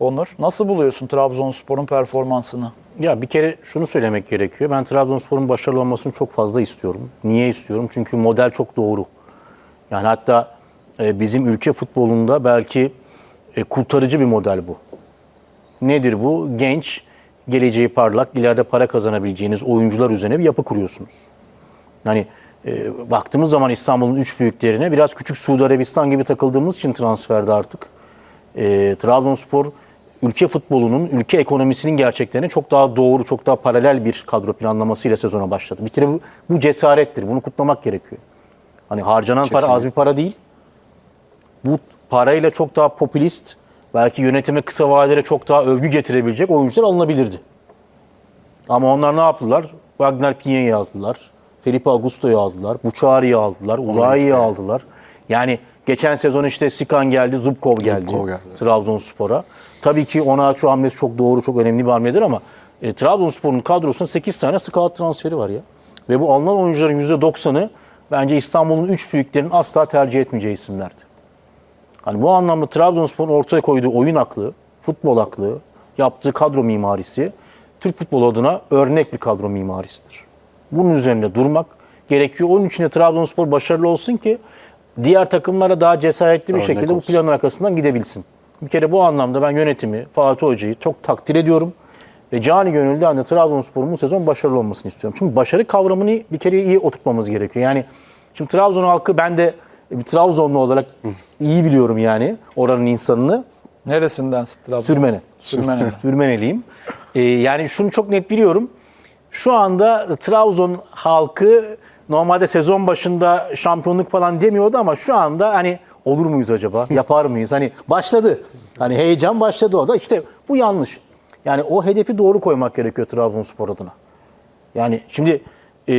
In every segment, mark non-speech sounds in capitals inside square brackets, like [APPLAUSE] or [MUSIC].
Onur. Nasıl buluyorsun Trabzonspor'un performansını? Ya bir kere şunu söylemek gerekiyor. Ben Trabzonspor'un başarılı olmasını çok fazla istiyorum. Niye istiyorum? Çünkü model çok doğru. Yani hatta e, bizim ülke futbolunda belki e, kurtarıcı bir model bu. Nedir bu? Genç, geleceği parlak, ileride para kazanabileceğiniz oyuncular üzerine bir yapı kuruyorsunuz. Yani e, baktığımız zaman İstanbul'un üç büyüklerine biraz küçük Suudi Arabistan gibi takıldığımız için transferde artık e, Trabzonspor ülke futbolunun, ülke ekonomisinin gerçeklerine çok daha doğru, çok daha paralel bir kadro planlamasıyla sezona başladı. Bir kere bu, bu cesarettir. Bunu kutlamak gerekiyor. Hani harcanan para az bir para değil. Bu parayla çok daha popülist, belki yönetime kısa vadede çok daha övgü getirebilecek oyuncular alınabilirdi. Ama onlar ne yaptılar? Wagner Piña'yı aldılar. Felipe Augusto'yu aldılar. Buçari'yi aldılar. Ulai'yi aldılar. Yani geçen sezon işte Sikan geldi, Zubkov geldi, Zubkov geldi. Trabzonspor'a. Tabii ki ona şu hamlesi çok doğru, çok önemli bir hamledir ama e, Trabzonspor'un kadrosunda 8 tane scout transferi var ya. Ve bu alınan oyuncuların %90'ı bence İstanbul'un 3 büyüklerinin asla tercih etmeyeceği isimlerdi. Hani bu anlamda Trabzonspor'un ortaya koyduğu oyun aklı, futbol aklı, yaptığı kadro mimarisi Türk futbolu adına örnek bir kadro mimarisidir. Bunun üzerinde durmak gerekiyor. Onun için de Trabzonspor başarılı olsun ki diğer takımlara daha cesaretli bir Örnek şekilde bu olsun. planın arkasından gidebilsin. Bir kere bu anlamda ben yönetimi, Fatih Hoca'yı çok takdir ediyorum. Ve cani gönülden de Trabzonspor'un bu sezon başarılı olmasını istiyorum. Çünkü başarı kavramını bir kere iyi oturtmamız gerekiyor. Yani şimdi Trabzon halkı ben de bir Trabzonlu olarak iyi biliyorum yani oranın insanını. Neresinden Trabzon? Sürmene. Sürmene'den. [LAUGHS] Sürmeneliyim. Ee, yani şunu çok net biliyorum. Şu anda Trabzon halkı normalde sezon başında şampiyonluk falan demiyordu ama şu anda hani olur muyuz acaba? Yapar mıyız? Hani başladı. Hani heyecan başladı orada. İşte bu yanlış. Yani o hedefi doğru koymak gerekiyor Trabzonspor adına. Yani şimdi e,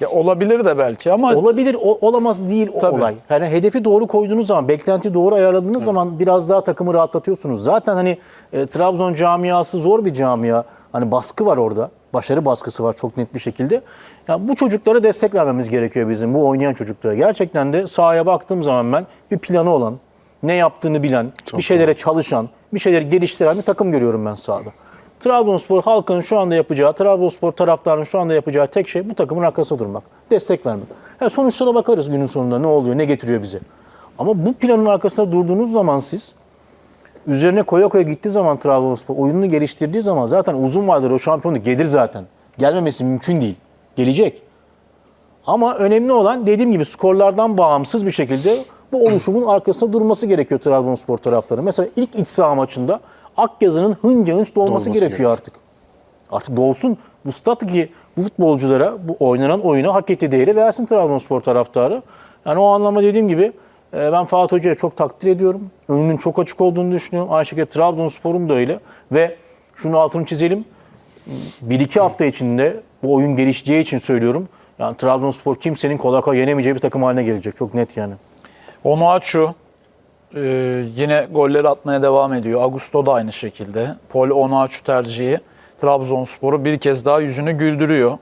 Ya olabilir de belki ama Olabilir, o- olamaz değil o Tabii. olay. Yani hedefi doğru koyduğunuz zaman, beklenti doğru ayarladığınız zaman biraz daha takımı rahatlatıyorsunuz. Zaten hani e, Trabzon camiası zor bir camia. Hani baskı var orada. Başarı baskısı var çok net bir şekilde. Ya bu çocuklara destek vermemiz gerekiyor bizim bu oynayan çocuklara. Gerçekten de sahaya baktığım zaman ben bir planı olan, ne yaptığını bilen, bir şeylere çalışan, bir şeyleri geliştiren bir takım görüyorum ben sahada. Trabzonspor halkının şu anda yapacağı, Trabzonspor taraftarının şu anda yapacağı tek şey bu takımın arkasında durmak. Destek vermek. Ha, sonuçlara bakarız günün sonunda ne oluyor, ne getiriyor bize. Ama bu planın arkasında durduğunuz zaman siz üzerine koya koya gittiği zaman Trabzonspor oyununu geliştirdiği zaman zaten uzun vadede o şampiyonluk gelir zaten. Gelmemesi mümkün değil. Gelecek. Ama önemli olan dediğim gibi skorlardan bağımsız bir şekilde bu oluşumun arkasında durması gerekiyor Trabzonspor taraftarı. Mesela ilk iç saha maçında Akyazı'nın hınca hınç dolması, Dolması gerekiyor gerekiyor. artık. Artık dolsun. Bu stat ki bu futbolculara bu oynanan oyuna hak ettiği değeri versin Trabzonspor taraftarı. Yani o anlamda dediğim gibi ben Fatih Hoca'yı çok takdir ediyorum. Önünün çok açık olduğunu düşünüyorum. Aynı şekilde Trabzonspor'un da öyle. Ve şunu altını çizelim. Bir iki hafta içinde bu oyun gelişeceği için söylüyorum. Yani Trabzonspor kimsenin kolay kolay yenemeyeceği bir takım haline gelecek. Çok net yani. Onuachu e, yine golleri atmaya devam ediyor. Augusto da aynı şekilde. Paul Onuachu tercihi Trabzonspor'u bir kez daha yüzünü güldürüyor.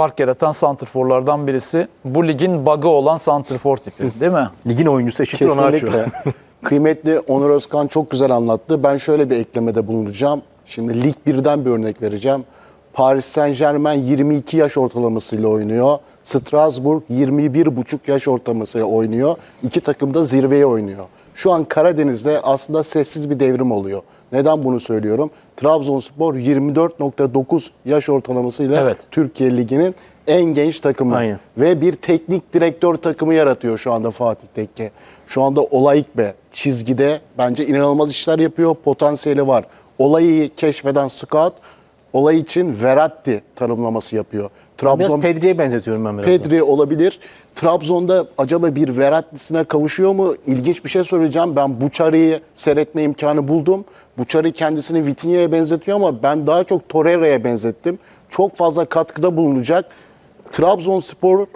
Fark yaratan santrforlardan birisi. Bu ligin bug'ı olan santrfor tipi değil mi? Ligin oyuncusu eşittir açıyor. Kesinlikle. [LAUGHS] Kıymetli Onur Özkan çok güzel anlattı. Ben şöyle bir eklemede bulunacağım. Şimdi Lig 1'den bir örnek vereceğim. Paris Saint Germain 22 yaş ortalamasıyla oynuyor. Strasbourg 21,5 yaş ortalamasıyla oynuyor. İki takım da zirveye oynuyor. Şu an Karadeniz'de aslında sessiz bir devrim oluyor. Neden bunu söylüyorum? Trabzonspor 24.9 yaş ortalamasıyla Evet. Türkiye Ligi'nin en genç takımı. Aynen. Ve bir teknik direktör takımı yaratıyor şu anda Fatih Tekke. Şu anda Olayık be çizgide bence inanılmaz işler yapıyor. Potansiyeli var. Olayı keşfeden scout olay için Verratti tanımlaması yapıyor. Biraz Trabzon Pedri'ye benzetiyorum ben biraz. da. Pedri olabilir. Trabzon'da acaba bir Verratti'sine kavuşuyor mu? İlginç bir şey söyleyeceğim. Ben Buçari'yi seyretme imkanı buldum. Buçari kendisini Vitinha'ya benzetiyor ama ben daha çok Torreira'ya benzettim. Çok fazla katkıda bulunacak. Trabzonspor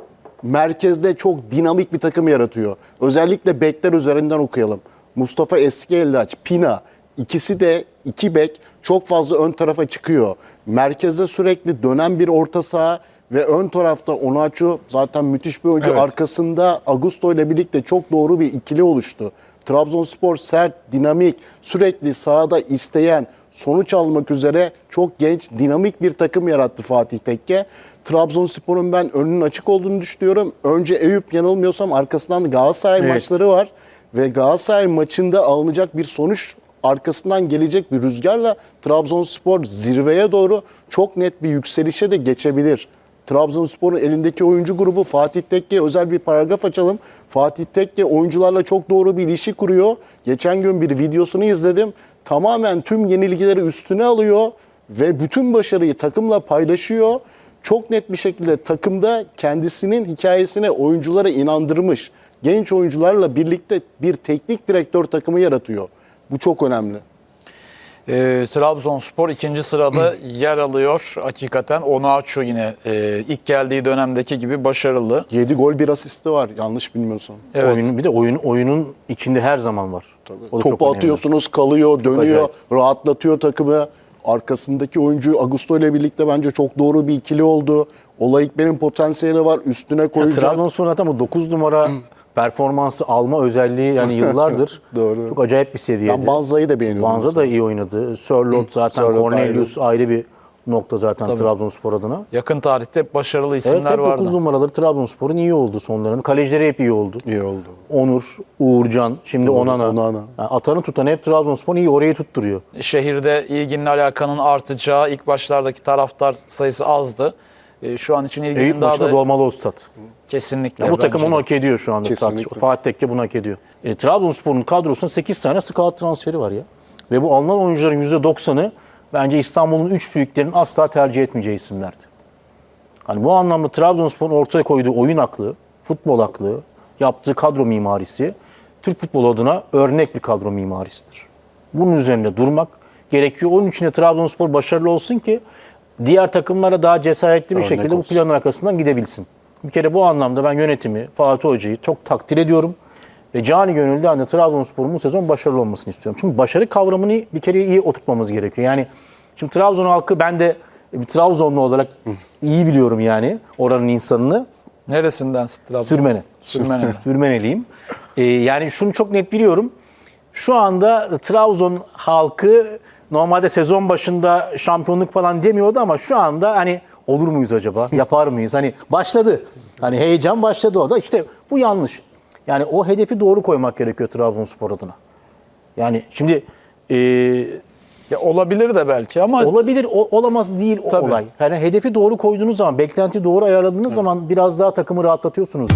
merkezde çok dinamik bir takım yaratıyor. Özellikle bekler üzerinden okuyalım. Mustafa Eskieldaç, Pina ikisi de iki bek çok fazla ön tarafa çıkıyor. Merkezde sürekli dönen bir orta saha ve ön tarafta Onaçu zaten müthiş bir oyuncu. Evet. Arkasında Augusto ile birlikte çok doğru bir ikili oluştu. Trabzonspor sert, dinamik, sürekli sahada isteyen, sonuç almak üzere çok genç, dinamik bir takım yarattı Fatih Tekke. Trabzonspor'un ben önünün açık olduğunu düşünüyorum. Önce Eyüp yanılmıyorsam arkasından Galatasaray Evet. maçları var. Ve Galatasaray maçında alınacak bir sonuç arkasından gelecek bir rüzgarla Trabzonspor zirveye doğru çok net bir yükselişe de geçebilir. Trabzonspor'un elindeki oyuncu grubu Fatih Tekke'ye özel bir paragraf açalım. Fatih Tekke oyuncularla çok doğru bir ilişki kuruyor. Geçen gün bir videosunu izledim. Tamamen tüm yenilgileri üstüne alıyor ve bütün başarıyı takımla paylaşıyor. Çok net bir şekilde takımda kendisinin hikayesine oyunculara inandırmış. Genç oyuncularla birlikte bir teknik direktör takımı yaratıyor. Bu çok önemli. E, Trabzonspor ikinci sırada [CLEARS THROAT] yer alıyor. Hakikaten Onaçu yine e, ilk geldiği dönemdeki gibi başarılı. 7 gol bir asisti var yanlış bilmiyorsam. Evet. Oyunun, bir de oyun, oyunun içinde her zaman var. O da çok Topu atıyorsunuz kalıyor, dönüyor, acayip. rahatlatıyor takımı. Arkasındaki oyuncu Augusto ile birlikte bence çok doğru bir ikili oldu. Olaikber'in potansiyeli var. Üstüne Ya, koyacak. Trabzonspor zaten bu 9 numara [CLEARS THROAT] performansı alma özelliği yani [LAUGHS] yıllardır Doğru. çok acayip bir seviyede. ben Banza'yı da beğeniyorum. Banza mesela. da iyi oynadı. Sörlot [CLEARS THROAT] zaten Sörloth Cornelius ayrı. bir nokta zaten Trabzonspor adına. Yakın tarihte hep başarılı Evet isimler hep 9 vardı. numaraları Trabzonspor'un iyi oldu sonlarında. Kalecileri hep iyi oldu. İyi oldu. Onur, Uğurcan, şimdi Onana. Onana. Yani atanı tutanı hep Trabzonspor'un iyi orayı tutturuyor. Şehirde ilginin alakanın artacağı ilk başlardaki taraftar sayısı azdı. E, şu an için ilginin Eyüp daha maçında da dolmalı stat. Kesinlikle. Ya bu takım onu hak ediyor şu anda. Kesinlikle. Fatih Tekke bunu hak ediyor. E, Trabzonspor'un kadrosunda 8 tane scout transferi var ya. Ve bu alınan oyuncuların %90'ı bence İstanbul'un 3 büyüklerinin asla tercih etmeyeceği isimlerdi. Hani bu anlamda Trabzonspor'un ortaya koyduğu oyun aklı, futbol aklı, yaptığı kadro mimarisi Türk futbolu adına örnek bir kadro mimarisidir. Bunun üzerinde durmak gerekiyor. Onun için de Trabzonspor başarılı olsun ki diğer takımlara daha cesaretli bir Örnek şekilde bu olsun. planın arkasından gidebilsin. Bir kere bu anlamda ben yönetimi, Fatih Hoca'yı çok takdir ediyorum. Ve cani gönülden de Trabzonspor'un bu sezon başarılı olmasını istiyorum. Çünkü başarı kavramını bir kere iyi oturtmamız gerekiyor. Yani şimdi Trabzon halkı ben de bir Trabzonlu olarak iyi biliyorum yani oranın insanını. Neresinden Trabzon? Sürmene. Sürmene. [LAUGHS] Sürmeneliyim. Ee, yani şunu çok net biliyorum. Şu anda Trabzon halkı normalde sezon başında şampiyonluk falan demiyordu ama şu anda hani olur muyuz acaba? Yapar mıyız? Hani başladı. Hani heyecan başladı o da. İşte bu yanlış. Yani o hedefi doğru koymak gerekiyor Trabzonspor adına. Yani şimdi e, Ya olabilir de belki ama olabilir, o- olamaz değil o Tabii. olay. Yani hedefi doğru koyduğunuz zaman, beklenti doğru ayarladığınız zaman biraz daha takımı rahatlatıyorsunuz.